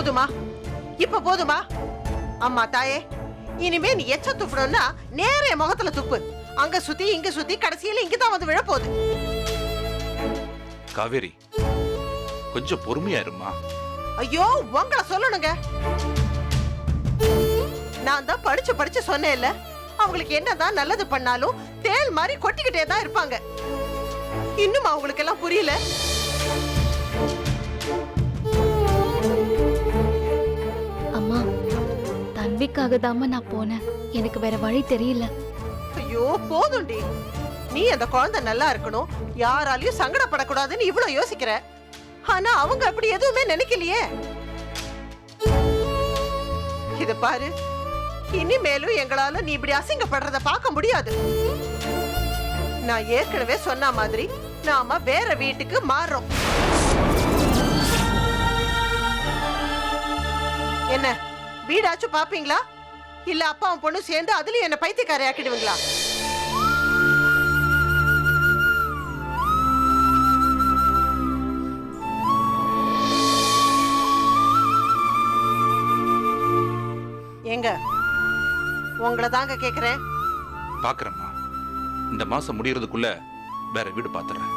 போதுமா? இப்ப போதுமா? அம்மா தாயே இனிமே நீ எச்ச துப்புடணும்னா நேர என் முகத்துல துப்பு. அங்க சுத்தி இங்க சுத்தி கடைசியில இங்க தான் வந்து விழ போகுது காவேரி கொஞ்சம் பொறுமையா இருமா ஐயோ உங்களை சொல்லணுங்க. நான் தான் படிச்சு படிச்சு சொன்னேன்ல. அவங்களுக்கு என்னதான் நல்லது பண்ணாலும் தேள் மாதிரி கொட்டிக்கிட்டே தான் இருப்பாங்க. இன்னும் அவங்களுக்கு எல்லாம் புரியல. தன்விக்காக தாம்மா நான் போனேன். எனக்கு வேற வழி தெரியல. ஐயோ போதும்டி நீ அந்த குழந்தை நல்லா இருக்கணும். யாராலையும் சங்கடப்படக்கூடாதுன்னு இவ்வளவு யோசிக்கிற. ஆனா அவங்க அப்படி எதுவுமே நினைக்கலையே. இத பாரு. இனிமேலும் எங்களால நீ இப்படி அசிங்கப்படுறத பார்க்க முடியாது. நான் ஏற்கனவே சொன்ன மாதிரி நாம வேற வீட்டுக்கு மாறுறோம். என்ன? வீடாச்சும் பாப்பீங்களா? இல்ல அப்பாவும் பொண்ணு சேர்ந்து அதுலயும் என்ன பைத்தியக்காரை ஆக்கிடுவீங்களா எங்க உங்களை தாங்க கேக்குறேன். பாக்குறேம்மா. இந்த மாசம் முடியறதுக்குள்ள வேற வீடு பாத்துறேன்.